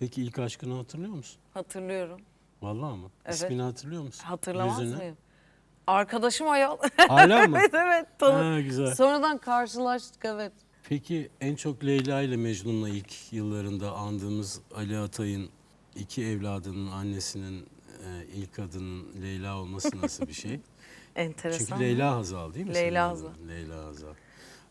Peki ilk aşkını hatırlıyor musun? Hatırlıyorum. Vallahi mı? Evet. İsmini hatırlıyor musun? Hatırlamaz Yüzünü? mıyım? Arkadaşım ayol. Hala mı? evet evet. Tanı- Ha, güzel. Sonradan karşılaştık evet. Peki en çok Leyla ile Mecnun'la ilk yıllarında andığımız Ali Atay'ın iki evladının annesinin e, ilk adının Leyla olması nasıl bir şey? Enteresan. Çünkü Leyla Hazal değil mi? Leyla senin adın? Hazal. Leyla Hazal.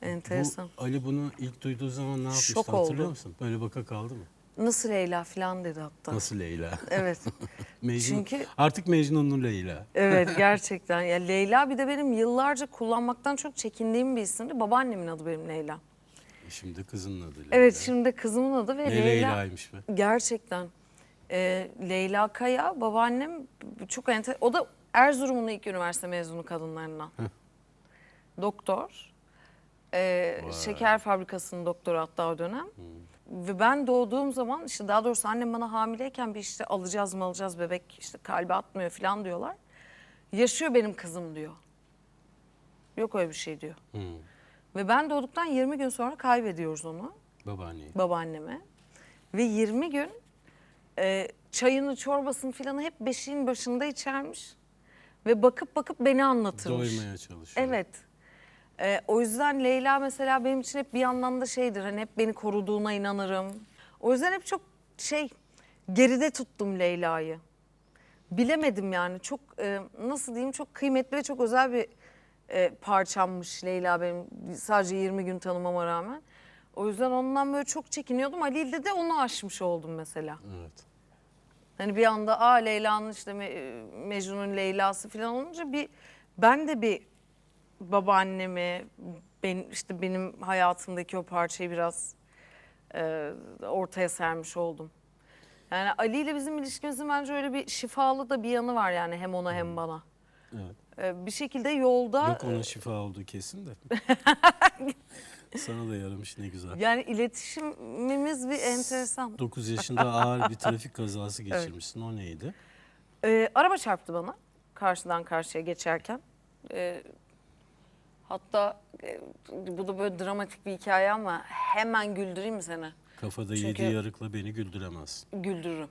Enteresan. Bu, Ali bunu ilk duyduğu zaman ne yapmıştı Şok hatırlıyor oldu. musun? Böyle baka kaldı mı? Nasıl Leyla falan dedi hatta. Nasıl Leyla? Evet. Mecnun, Çünkü- Artık Mecnun'un Leyla. Evet gerçekten. Ya Leyla bir de benim yıllarca kullanmaktan çok çekindiğim bir isimdi. Babaannemin adı benim Leyla. Şimdi kızının adı Leyla. Evet şimdi kızımın adı ve Ne Leyla. Leyla'ymış be. Gerçekten. Ee, Leyla Kaya babaannem çok enter. O da Erzurum'un ilk üniversite mezunu kadınlarından. Doktor. Ee, şeker fabrikasının doktoru hatta o dönem. Ve ben doğduğum zaman işte daha doğrusu annem bana hamileyken bir işte alacağız mı alacağız bebek işte kalbi atmıyor falan diyorlar. Yaşıyor benim kızım diyor. Yok öyle bir şey diyor. Hı. Ve ben doğduktan 20 gün sonra kaybediyoruz onu Babaanneyi. babaanneme. Ve 20 gün e, çayını, çorbasını filanı hep beşiğin başında içermiş. Ve bakıp bakıp beni anlatırmış. Doymaya çalışıyor. Evet. E, o yüzden Leyla mesela benim için hep bir yandan da şeydir. Hani hep beni koruduğuna inanırım. O yüzden hep çok şey geride tuttum Leyla'yı. Bilemedim yani çok e, nasıl diyeyim çok kıymetli ve çok özel bir e, parçammış Leyla benim sadece 20 gün tanımama rağmen. O yüzden ondan böyle çok çekiniyordum. Ali ile de onu aşmış oldum mesela. Evet. Hani bir anda aa Leyla'nın işte Me- Mecnun'un Leyla'sı falan olunca bir ben de bir babaannemi ben işte benim hayatımdaki o parçayı biraz e, ortaya sermiş oldum. Yani Ali ile bizim ilişkimizin bence öyle bir şifalı da bir yanı var yani hem ona hem bana. Evet. E, bir şekilde yolda Yok ona şifa olduğu kesin de. Sana da yaramış ne güzel. yani iletişimimiz bir enteresan. 9 yaşında ağır bir trafik kazası geçirmişsin. O neydi? Ee, araba çarptı bana karşıdan karşıya geçerken. Ee, hatta e, bu da böyle dramatik bir hikaye ama hemen güldüreyim mi seni? Kafada Çünkü- yedi yarıkla beni güldüremezsin. Güldürürüm.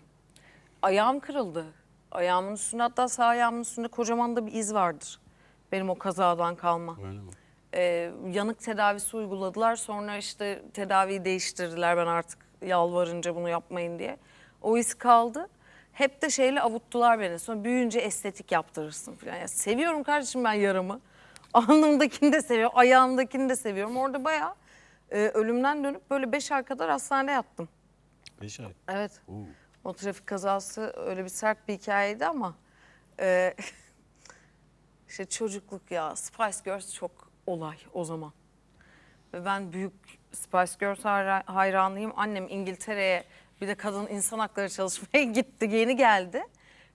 Ayağım kırıldı. Ayağımın üstünde hatta sağ ayağımın üstünde kocaman da bir iz vardır. Benim o kazadan kalma. Öyle mi? Ee, yanık tedavisi uyguladılar. Sonra işte tedaviyi değiştirdiler ben artık yalvarınca bunu yapmayın diye. O iz kaldı. Hep de şeyle avuttular beni. Sonra büyüyünce estetik yaptırırsın falan. Ya seviyorum kardeşim ben yaramı. Alnımdakini de seviyorum, ayağımdakini de seviyorum. Orada bayağı e, ölümden dönüp böyle beş ay kadar hastanede yattım. 5 ay. Evet. Oo. O trafik kazası öyle bir sert bir hikayeydi ama e, işte çocukluk ya Spice Girls çok olay o zaman. Ve ben büyük Spice Girls hayra- hayranıyım. Annem İngiltere'ye bir de kadın insan hakları çalışmaya gitti. Yeni geldi.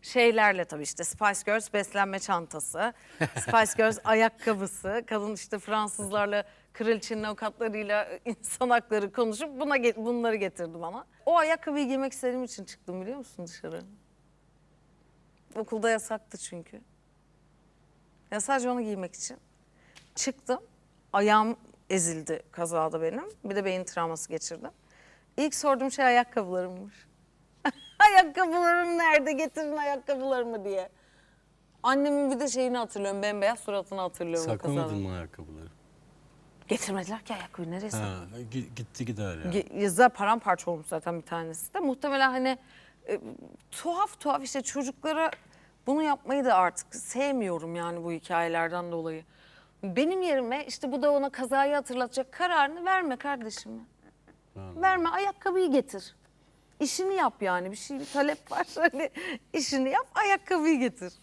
Şeylerle tabii işte Spice Girls beslenme çantası, Spice Girls ayakkabısı, kadın işte Fransızlarla kraliçenin avukatlarıyla insan hakları konuşup buna ge- bunları getirdi bana. O ayakkabıyı giymek istediğim için çıktım biliyor musun dışarı? Okulda yasaktı çünkü. Ya sadece onu giymek için. Çıktım. Ayağım ezildi kazada benim. Bir de beyin travması geçirdim. İlk sorduğum şey ayakkabılarımmış. Ayakkabılarım nerede? Getirin ayakkabılarımı diye. Annemin bir de şeyini hatırlıyorum. Bembeyaz suratını hatırlıyorum. Saklamadın mı ayakkabıları? Getirmediler ki ayakkabıyı. Nereye sakladın? Ha, gi- gitti gider ya. Ge- Yazar paramparça olmuş zaten bir tanesi de. Muhtemelen hani e, tuhaf tuhaf işte çocuklara bunu yapmayı da artık sevmiyorum yani bu hikayelerden dolayı. Benim yerime işte bu da ona kazayı hatırlatacak kararını verme kardeşim. ya. Verme ayakkabıyı getir. İşini yap yani bir şey bir talep var. Hani işini yap ayakkabıyı getir.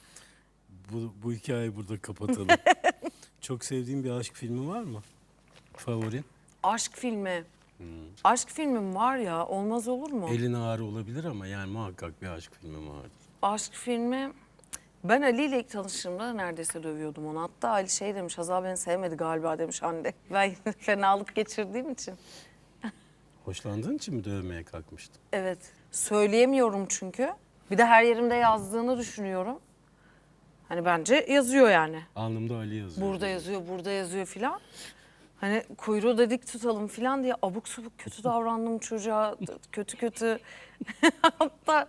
Bu, bu hikayeyi burada kapatalım. Çok sevdiğin bir aşk filmi var mı? Favorin? Aşk filmi. Hmm. Aşk filmim var ya olmaz olur mu? Elin ağrı olabilir ama yani muhakkak bir aşk filmi vardır. Aşk filmi ben Ali ile ilk tanıştığımda neredeyse dövüyordum onu. Hatta Ali şey demiş Hazal beni sevmedi galiba demiş Hande. Ben fenalık geçirdiğim için. Hoşlandığın için mi dövmeye kalkmıştın? Evet. Söyleyemiyorum çünkü. Bir de her yerimde yazdığını düşünüyorum. Hani bence yazıyor yani. Alnımda Ali yazıyor. Burada yazıyor, burada yazıyor filan. Hani kuyruğu da dik tutalım falan diye abuk subuk kötü davrandım çocuğa. kötü kötü. Hatta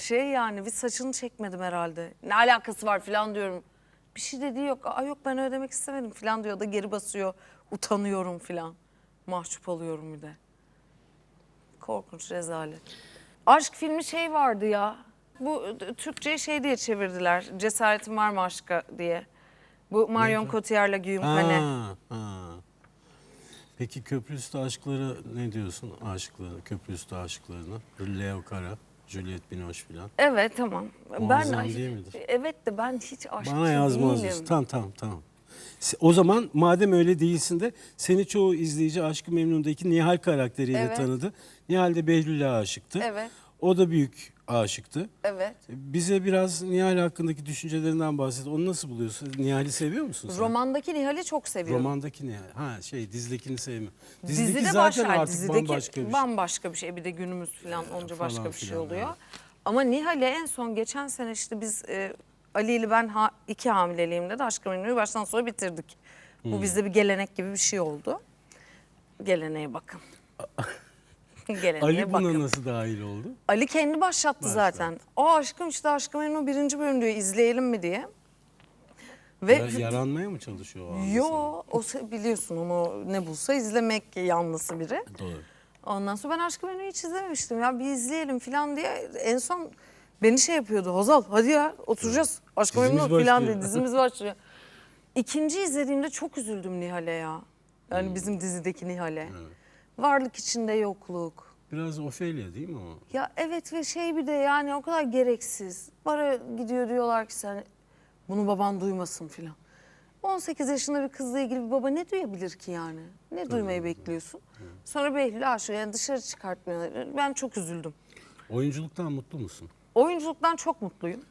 şey yani bir saçını çekmedim herhalde. Ne alakası var falan diyorum. Bir şey dediği yok. Aa yok ben öyle demek istemedim falan diyor da geri basıyor. Utanıyorum falan. Mahcup oluyorum bir de. Korkunç rezalet. Aşk filmi şey vardı ya. Bu e, Türkçe'ye şey diye çevirdiler. Cesaretin var mı aşka diye. Bu Marion? Cotillard'la Ha, Canet. ha. Peki köprüüstü aşkları ne diyorsun? Aşıkları, köprüüstü aşıklarına. Leo Cara, Juliette Binoche filan. Evet tamam. Muazzam ben değil midir? Evet de ben hiç aşkçı Bana yazmaz değilim. mısın? Tamam tamam tamam. O zaman madem öyle değilsin de seni çoğu izleyici Aşkı Memnun'daki Nihal karakteriyle Evet. tanıdı. Nihal de Behlül'e aşıktı. Evet. O da büyük aşıktı. Evet. Bize biraz Nihal hakkındaki düşüncelerinden bahset. Onu nasıl buluyorsun? Nihal'i seviyor musun sen? Romandaki Nihal'i çok seviyorum. Romandaki Nihal. Ha şey dizidekini sevmiyor. Dizide zaten başlar. artık Dizideki bambaşka bir şey. bambaşka bir şey. Bir de günümüz falan onca başka bir şey filan, oluyor. evet. Ama Nihal'e en son geçen sene işte biz e, Ali ile ben ha, iki hamileliğimde de Aşkı Memnu'yu baştan sona bitirdik. Hmm. Bu bizde bir gelenek gibi bir şey oldu. Geleneğe bakın. Geleneğe Ali buna bakın. nasıl dahil oldu? Ali kendi başlattı zaten. O aşkım işte Aşkı Memnu birinci bölüm diyor izleyelim mi diye. Ve Ya- yaranmaya mı çalışıyor o yo o biliyorsun onu ne bulsa izlemek yanlısı biri. Doğru. Ondan sonra ben Aşkı Memnu'yu hiç izlememiştim ya bir izleyelim falan diye en son beni şey yapıyordu Hazal hadi ya oturacağız Aşkı Dizimiz Memnu falan başlıyor. diye dizimiz başlıyor. İkinci izlediğimde çok üzüldüm Nihal'e ya. Yani Hmm. bizim dizideki Nihal'e. Varlık içinde yokluk. Biraz Ofelia değil mi o? Ya evet ve şey bir de yani o kadar gereksiz. Bara gidiyor diyorlar ki sen bunu baban duymasın filan. 18 yaşında bir kızla ilgili bir baba ne duyabilir ki yani? Ne duymayı bekliyorsun? Sonra Behlül aşığı yani dışarı çıkartmıyorlar. Ben çok üzüldüm. Oyunculuktan mutlu musun? Oyunculuktan çok mutluyum.